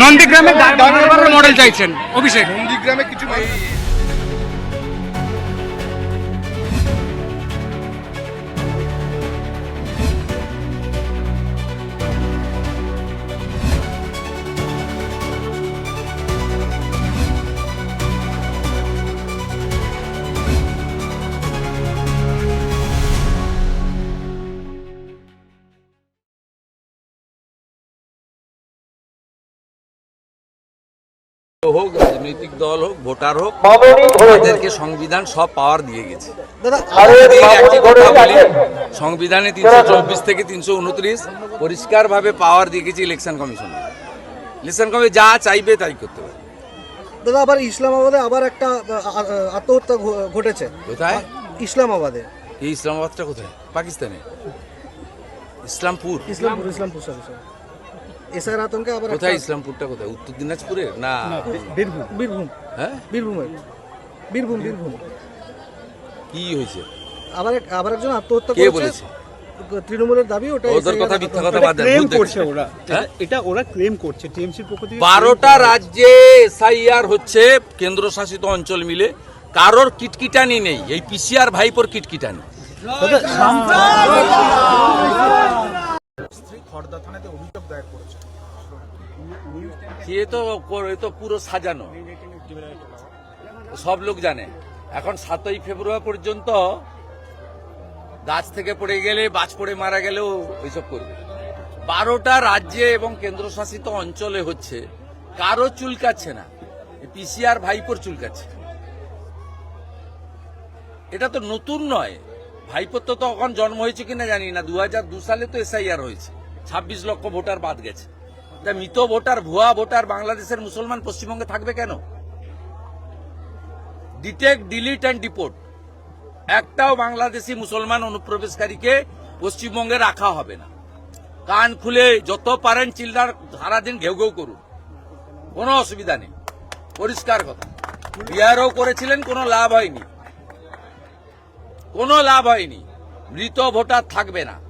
নন্দীগ্রামে মডেল চাইছেন অভিষেক। নন্দীগ্রামে কিছু হোক রাজনৈতিক দল হোক ভোটার হোক তাদেরকে সংবিধান সব পাওয়ার দিয়ে গেছে। সংবিধানে তিনশো চব্বিশ থেকে তিনশো উনত্রিশ পরিষ্কার ভাবে পাওয়ার দিয়ে গেছে ইলেকশন কমিশন ইলেকশন কমিশন যা চাইবে তাই করতে পারে। দাদা আবার ইসলামাবাদে আবার একটা আত্মহত্যা ঘটেছে। কোথায়? ইসলামাবাদে। এই ইসলামাবাদটা কোথায়? পাকিস্তানে? ইসলামপুর। ইসলামপুর ইসলামপুর সরি এসআর আতঙ্কে আবার কোথায় ইসলামপুরটা কোথায়? উত্তর দিনাজপুরে? না। বীরভূম। বীরভূম। হ্যাঁ? বীরভূমে। বীরভূম বীরভূম। কি হয়েছে? আবার আবার একজন আত্মহত্যা কে বলেছে? তৃণমূলের দাবি ওটা ওদের কথা মিথ্যা কথা বাদ দেন করছে ওরা। হ্যাঁ? এটা ওরা ক্লেম করছে টিএমসির পক্ষ থেকে। বারোটা রাজ্যে এসআইআর হচ্ছে কেন্দ্রশাসিত অঞ্চল মিলে। কারোর কিটকিটানি নেই। এই পিসিআর ভাইপোর কিটকিটানি। এ তো এ তো পুরো সাজানো। সব লোক জানে। এখন সাতই ফেব্রুয়ারি পর্যন্ত গাছ থেকে পড়ে গেলে, বাজ পড়ে মারা গেলেও ওইসব করবে। বারোটা রাজ্যে এবং কেন্দ্রশাসিত অঞ্চলে হচ্ছে, কারও চুলকাচ্ছে না। পিসিআর ভাইপোর চুলকাচ্ছে। এটা তো নতুন নয়। ভাইপোর তো তখন জন্ম হয়েছে কিনা জানি না। দু সালে তো এসআইআর হয়েছে। ছাব্বিশ লক্ষ ভোটার বাদ গেছে। মৃত ভোটার, ভুয়া ভোটার বাংলাদেশের মুসলমান পশ্চিমবঙ্গে থাকবে কেন? Detect delete and deport. একটাও বাংলাদেশি মুসলমান অনুপ্রবেশকারীকে পশ্চিমবঙ্গে রাখা হবে না। কান খুলে যত পারেন চিল্লার সারাদিন ঘেউ ঘেউ করুন। কোনো অসুবিধা নেই। পরিষ্কার কথা। বিহারও করেছিলেন, কোনো লাভ হয়নি। কোনো লাভ হয়নি। মৃত ভোটার থাকবে না।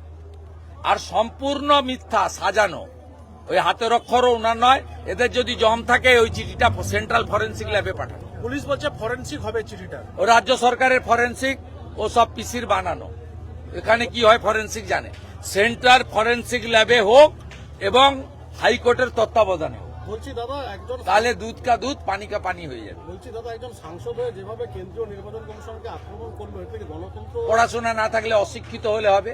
আর সম্পূর্ণ মিথ্যা সাজানো। ওই হাতের অক্ষরও ওনার নয় এদের যদি জম থাকে ওই চিঠিটা সেন্ট্রাল ফরেন্সিক ল্যাবে পাঠানো। পুলিশ বলছে ফরেন্সিক হবে চিঠিটা। ও রাজ্য সরকারের ফরেন্সিক ও সব পিসির বানানো। এখানে কি হয় ফরেন্সিক জানে। সেন্ট্রাল ফরেন্সিক ল্যাবে হোক এবং হাইকোর্টের তত্ত্বাবধানে হোক। বলছি দাদা একজন তাহলে দুধ কা দুধ পানি কা পানি হয়ে যাবে। বলছি দাদা একজন সাংসদ হয়ে যেভাবে কেন্দ্রীয় নির্বাচন কমিশনকে আক্রমণ করল এর থেকে গণতন্ত্র পড়াশোনা না থাকলে অশিক্ষিত হলে হবে।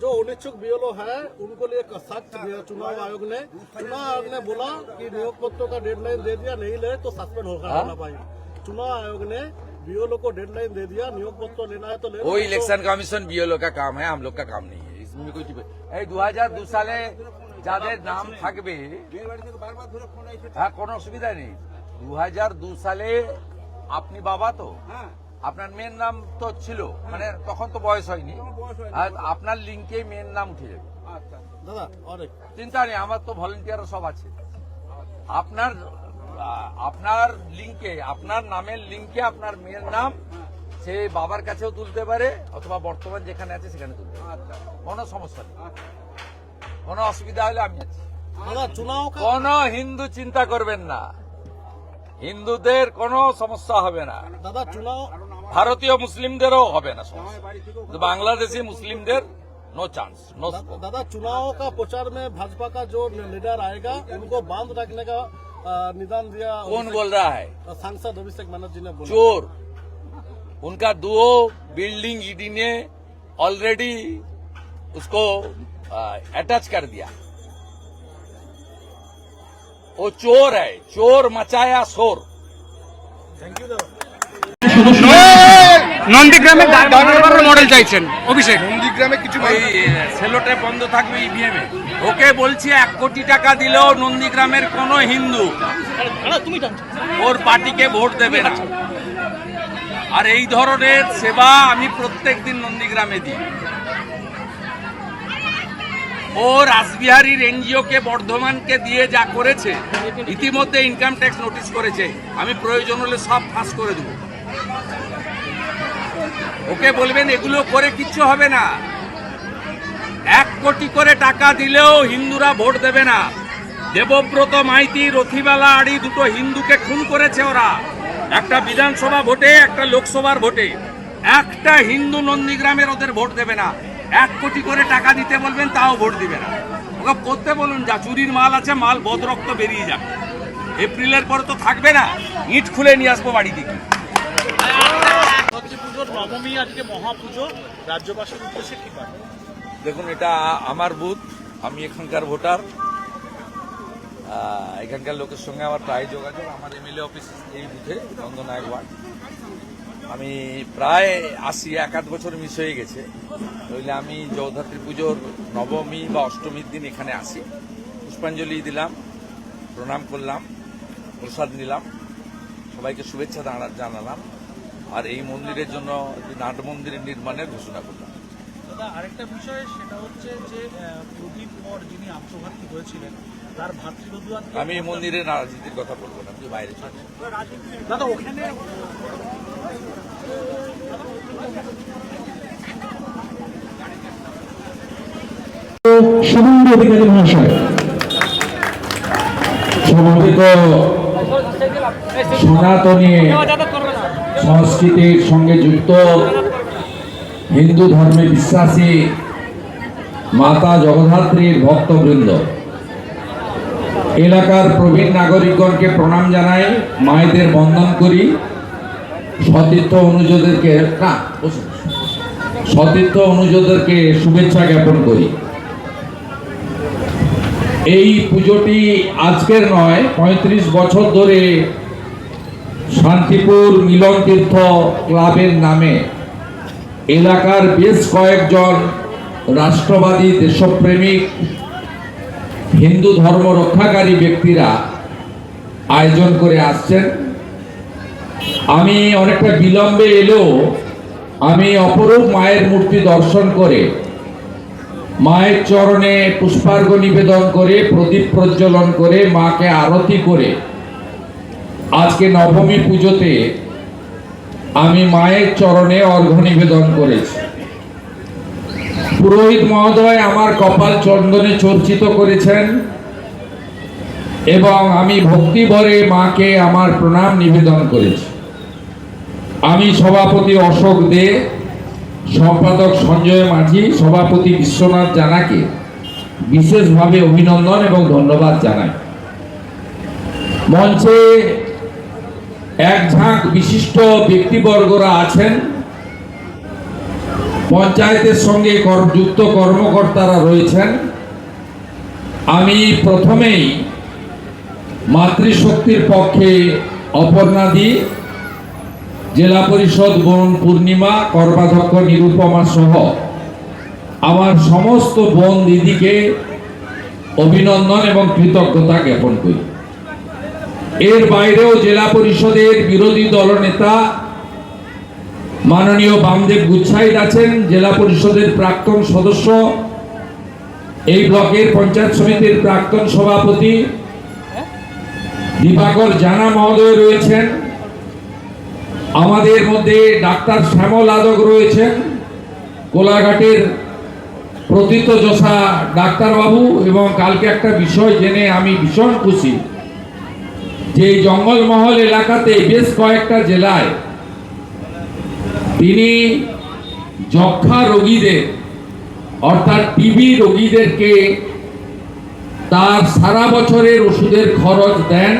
जो अनिच्छुक बीएलओ है उनको लिए सख्त चुनाव आयोग ने चुनाव आयोग ने बोला कि नियोग पत्रों का डेडलाइन दे दिया नहीं ले तो सस्पेंड होगा हाँ? होना पाएंगे चुनाव आयोग ने बीएलओ को डेडलाइन दे दिया नियोग पत्र लेना है तो ले लो, वो नहीं तो- इलेक्शन कमीशन बीएलओ का काम है हम लोग का काम नहीं है इसमें कोई टिप्पणी- এই দু হাজার দু সালে যাদের নাম থাকবে হ্যাঁ কোনো অসুবিধা নেই দু হাজার দু সালে আপনি বাবা তো আপনার মেয়ের নাম তো ছিল মানে তখন তো বয়স হয়নি। আর আপনার লিঙ্কে মেয়ের নাম উঠে যাবে। দাদা চিন্তা নেই আমার তো ভলেন্টিয়ার সব আছে। আপনার আপনার লিঙ্কে আপনার নামের লিঙ্কে আপনার মেয়ের নাম সে বাবার কাছেও তুলতে পারে অথবা বর্তমান যেখানে আছে সেখানে তুলতে পারে। কোনো সমস্যা নেই। কোনো অসুবিধা হলে আমি আছি। কোন হিন্দু চিন্তা করবেন না। হিন্দুদের কোনো সমস্যা হবে না। দাদা চুনাও ভারতীয় মুসলিমদেরও হবে না সমস্যা কিন্তু বাংলাদেশি মুসলিমদের নো চান্স নো दादा चुनाव का प्रचार में भाजपा का जो लीडर आएगा उनको बांध रखने का अ, निदान दिया कौन बोल रहा है अ, सांसद अभिषेक बनर्जी ने बोला चोर उनका दो बिल्डिंग ईडी ने ऑलरेडी उसको अटैच कर दिया वो चोर है चोर मचाया शोर নন্দীগ্রামে দাঁড়ানোর মডেল চাইছেন অভিষেক। ওই সেলোটে বন্ধ থাকবে ইভিএম এ। ওকে বলছি এক কোটি টাকা দিলেও নন্দীগ্রামের কোন হিন্দু ওর পার্টিকে ভোট দেবে না। আর এই ধরনের সেবা আমি প্রত্যেক দিন নন্দীগ্রামে দিই। ও রাসবিহারীর এনজিও কে বর্ধমানকে দিয়ে যা করেছে ইতিমধ্যে ইনকাম ট্যাক্স নোটিশ করেছে। আমি প্রয়োজন হলে সব ফাঁস করে দেবো। ওকে বলবেন, এগুলো করে কিচ্ছু হবে না। এক কোটি করে টাকা দিলেও হিন্দুরা ভোট দেবে না। দেবব্রত, মাইতি, রথিবালা, আড়ি দুটো হিন্দুকে খুন করেছে ওরা। একটা বিধানসভা ভোটে, একটা লোকসভার ভোটে। একটা হিন্দু নন্দীগ্রামের ওদের ভোট দেবে না। এক কোটি করে টাকা দিতে বলবেন, তাও ভোট দিবে না। ওকে করতে বলুন, যা চুরির মাল আছে, মাল বদরক্ত বেরিয়ে যাবে এপ্রিলের পরে তো থাকবে না। ইট খুলে নিয়ে আসব বাড়ি পুজোর নবমী, আজকে মহাপুজো, রাজ্যবাসীর উদ্দেশ্যে কি দেখুন, এটা আমার বুথ, আমি এখানকার ভোটার। এখানকার লোকের সঙ্গে আমার প্রায় যোগাযোগ, আমার এমএলএ অফিস এই বুথে, নন্দনায়ক ওয়ার্ড। আমি প্রায় আশি, এক আধ বছর মিস হয়ে গেছে। নইলে আমি জগদ্ধাত্রী পুজোর নবমী বা অষ্টমীর দিন এখানে আসি। পুষ্পাঞ্জলি দিলাম, প্রণাম করলাম, প্রসাদ নিলাম। সবাইকে শুভেচ্ছা জানালাম। আর এই মন্দিরের জন্য নাট মন্দিরের নির্মাণের ঘোষণা করলাম। আরেকটা বিষয় সেটা হচ্ছে যে প্রদীপ কর যিনি আত্মঘাতী হয়েছিলেন তার ভাতৃবধূ আমি এই মন্দিরের রাজনীতির কথা বলব না আপনি বাইরে চলে দাদা ওখানে শুভেন্দু অধিকারী মহাশয়। সমবেত সনাতনী সংস্কৃতির সঙ্গে যুক্ত হিন্দু ধর্মে বিশ্বাসী মাতা জগদ্ধাত্রীর ভক্তবৃন্দ। এলাকার প্রবীণ নাগরিকগণকে প্রণাম জানাই, মায়েদের বন্দন করি। সতীর্থ অনুযোগদেরকে না সতীর্থ অনুযোগদেরকে শুভেচ্ছা জ্ঞাপন করি। এই পুজোটি আজকের নয়, পঁয়ত্রিশ বছর ধরে শান্তিপুর মিলন তীর্থ ক্লাবের নামে এলাকার বেশ কয়েকজন রাষ্ট্রবাদী দেশপ্রেমিক, হিন্দু ধর্ম রক্ষাকারী ব্যক্তিরা আয়োজন করে আসছেন। আমি অনেকটা বিলম্বে এলেও আমি অপরূপ মায়ের মূর্তি দর্শন করে, মায়ের চরণে পুষ্পার্ঘ নিবেদন করে, প্রদীপ প্রজ্বলন করে, মাকে আরতি করে আজকে নবমী পুজোতে আমি মায়ের চরণে অর্ঘ্য নিবেদন করেছি। পুরোহিত মহোদয় আমার কপাল চন্দনে চর্চিত করেছেন এবং আমি ভক্তি ভরে মাকে আমার প্রণাম নিবেদন করেছি। আমি সভাপতি অশোক দে, সম্পাদক সঞ্জয় মাঝি, সভাপতি বিশ্বনাথ জানাকে বিশেষভাবে অভিনন্দন এবং ধন্যবাদ জানাই। মঞ্চে এক ঝাঁক বিশিষ্ট ব্যক্তিবর্গরা আছেন। পঞ্চায়েতের সঙ্গে যুক্ত কর্মকর্তারা রয়েছেন। আমি প্রথমেই মাতৃশক্তির পক্ষে অপর্ণা দি, জেলা পরিষদ বোন পূর্ণিমা কর্মাধ্যক্ষ নিরুপমা সহ আমার সমস্ত বোন দিদিকে অভিনন্দন এবং কৃতজ্ঞতা জ্ঞাপন করি। এর বাইরেও জেলা পরিষদের বিরোধী দলনেতা মাননীয় বামদেব গুচ্ছাইত আছেন, জেলা পরিষদের প্রাক্তন সদস্য, এই ব্লকের পঞ্চায়েত সমিতির প্রাক্তন সভাপতি দিবাকর জানা মহোদয় রয়েছেন, আমাদের মধ্যে ডাক্তার শ্যামল আদক রয়েছেন, কোলাঘাটের প্রতীতযশা ডাক্তারবাবু এবং কালকে একটা বিষয় জেনে আমি ভীষণ খুশি। যে জঙ্গলমহল এলাকাতে বেশ কয়েকটা জেলায় তিনি যক্ষা রোগীদের, অর্থাৎ টিবি রোগীদেরকে তার সারা বছরের ওষুধের খরচ দেন।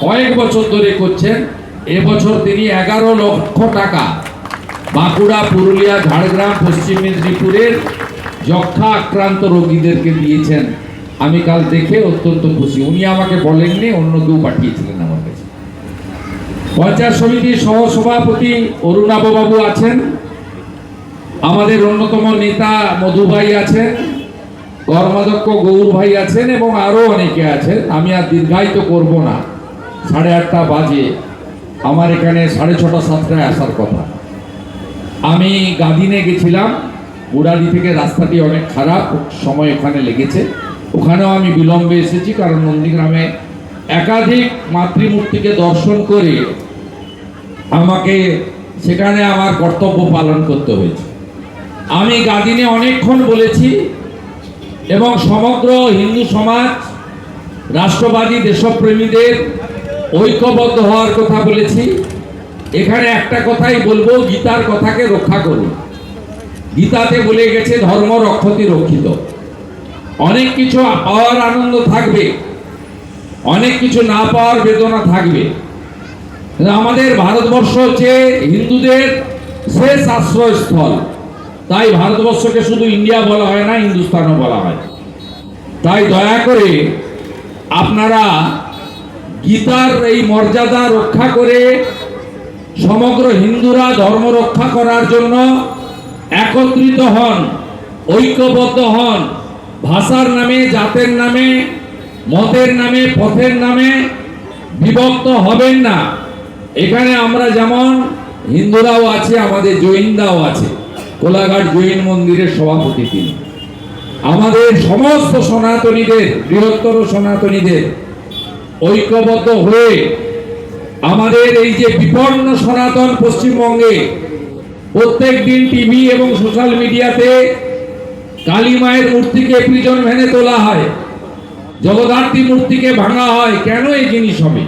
কয়েক বছর ধরে করছেন। এবছর তিনি এগারো লক্ষ টাকা। বাঁকুড়া, পুরুলিয়া, ঝাড়গ্রাম, পশ্চিম মেদিনীপুরের যক্ষা আক্রান্ত রোগীদেরকে দিয়েছেন। আমি কাল দেখে অত্যন্ত খুশি। উনি আমাকে বলেননি, অন্য কেউ পাঠিয়েছিলেন আমার কাছে। পঞ্চায়েত সমিতির সহসভাপতি অরুণাববাবু আছেন। আমাদের অন্যতম নেতা মধু ভাই আছেন। কর্মাধ্যক্ষ গৌর ভাই আছেন এবং আরও অনেকে আছেন। আমি আর দীর্ঘায়িত করব না। সাড়ে আটটা বাজে। আমার এখানে সাড়ে ছটা, সাতটায় আসার কথা। আমি গাদিনে গেছিলাম। উড়ালি থেকে রাস্তাটি অনেক খারাপ। সময় ওখানে লেগেছে। ওখানেও আমি বিলম্বে এসেছি, কারণ নন্দীগ্রামে একাধিক মাতৃমূর্তিকে দর্শন করে আমাকে সেখানে আমার কর্তব্য পালন করতে হয়েছে। আমি গাদিনে অনেকক্ষণ বলেছি এবং সমগ্র হিন্দু সমাজ, রাষ্ট্রবাদী দেশপ্রেমীদের ঐক্যবদ্ধ হওয়ার কথা বলেছি। এখানে একটা কথাই বলব, গীতার কথাকে রক্ষা করুন। গীতাতে বলে গেছে, ধর্ম রক্ষতি রক্ষিত। অনেক কিছু পাওয়ার আনন্দ থাকবে, অনেক কিছু না পাওয়ার বেদনা থাকবে। আমাদের ভারতবর্ষ হচ্ছে হিন্দুদের শেষ আশ্রয়স্থল। তাই ভারতবর্ষকে শুধু ইন্ডিয়া বলা হয় না, হিন্দুস্তানও বলা হয়। তাই দয়া করে আপনারা গীতার এই মর্যাদা রক্ষা করে সমগ্র হিন্দুরা ধর্ম রক্ষা করার জন্য একত্রিত হন, ঐক্যবদ্ধ হন। ভাষার নামে, জাতের নামে, মতের নামে, পথের নামে বিভক্ত হবেন না। এখানে আমরা যেমন হিন্দুরাও আছে, আমাদের জৈনরাও আছে। কোলাঘাট জৈন মন্দিরের সভাপতি তিনি। আমাদের সমস্ত সনাতনীদের, বৃহত্তর সনাতনীদের ঐক্যবদ্ধ হয়ে আমাদের এই যে বিপন্ন সনাতন পশ্চিমবঙ্গে প্রত্যেক দিন টিভি এবং সোশ্যাল মিডিয়াতে কালী মায়ের মূর্তিকে প্রিজন ভ্যানে তোলা হয়, জগদ্ধাত্রী মূর্তিকে ভাঙা হয়, কেন এই জিনিস হবে?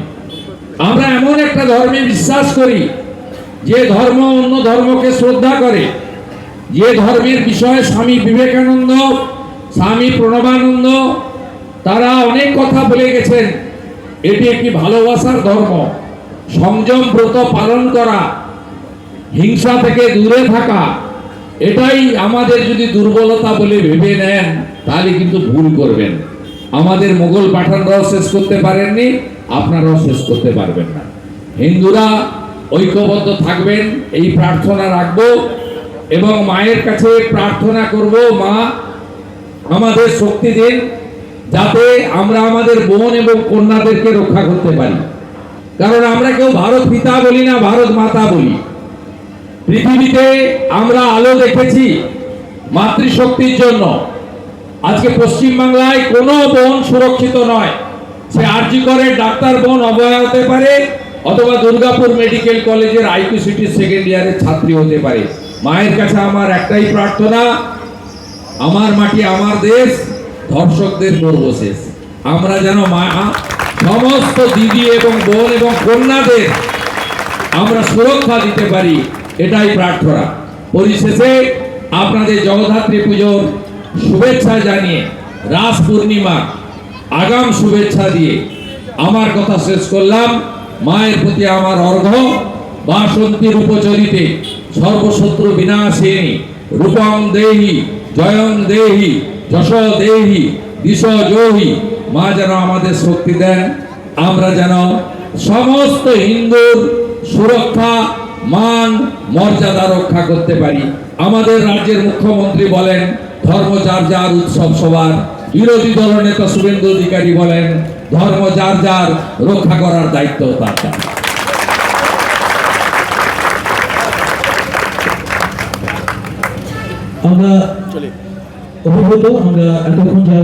আমরা এমন একটা ধর্মে বিশ্বাস করি, যে ধর্ম অন্য ধর্মকে শ্রদ্ধা করে। যে ধর্মের বিষয়ে স্বামী বিবেকানন্দ, স্বামী প্রণবানন্দ, তারা অনেক কথা বলে গেছেন, এটি একটি ভালোবাসার ধর্ম। সংযম ব্রত পালন করা, হিংসা থেকে দূরে থাকা এটাই আমাদের যদি দুর্বলতা বলে ভেবে নেন, তাহলে কিন্তু ভুল করবেন। আমাদের মোগল পাঠানরাও শেষ করতে পারেননি, আপনারাও শেষ করতে পারবেন না। হিন্দুরা ঐক্যবদ্ধ থাকবেন, এই প্রার্থনা রাখব এবং মায়ের কাছে প্রার্থনা করব, মা, আমাদের শক্তি দিন, যাতে আমরা আমাদের বোন এবং কন্যাদেরকে রক্ষা করতে পারি। কারণ আমরা কেউ ভারত পিতা বলি না, ভারত মাতা বলি। পৃথিবীতে আমরা আলো দেখেছি মাতৃশক্তির জন্য। আজকে পশ্চিমবাংলায় কোনো বোন সুরক্ষিত নয়। সে আরজি করে ডাক্তার বোন অবয়া হতে পারে অথবা দুর্গাপুর মেডিকেল কলেজের আইকিউসিটি সেকেন্ড ইয়ারের ছাত্রী হতে পারে। মায়ের কাছে আমার একটাই প্রার্থনা, আমার মাটি আমার দেশ, ধর্ষকদের পূর্বশেষ আমরা যেন মা, সমস্ত দিদি এবং বোন এবং কন্যাদের আমরা সুরক্ষা দিতে পারি। এটাই প্রার্থনা। পরিশেষে আপনাদের জগদ্ধাত্রী পুজোর শুভেচ্ছা জানিয়ে রাস পূর্ণিমা আগাম শুভেচ্ছা দিয়ে আমার কথা শেষ করলাম। মায়ের প্রতি আমার অর্ঘ বাসন্তীর উপচরিতে সর্বশত্রু বিনাশিনী, রূপং দেহি, জয়ং দেহি যশ দেহি, দিশ জোহি, মা যেন আমাদের শক্তি দেন। আমরা যেন সমস্ত হিন্দুর সুরক্ষা মান, মর্যাদা রক্ষা করতে পারি আমাদের রাজ্যের মুখ্যমন্ত্রী বলেন, ধর্ম যার যার উৎসব সবার বিরোধী দলনেতা শুভেন্দু অধিকারী বলেন, ধর্ম যার যার রক্ষা করার দায়িত্ব তার। আমরা অভিভূত, আমরা এতক্ষণ যা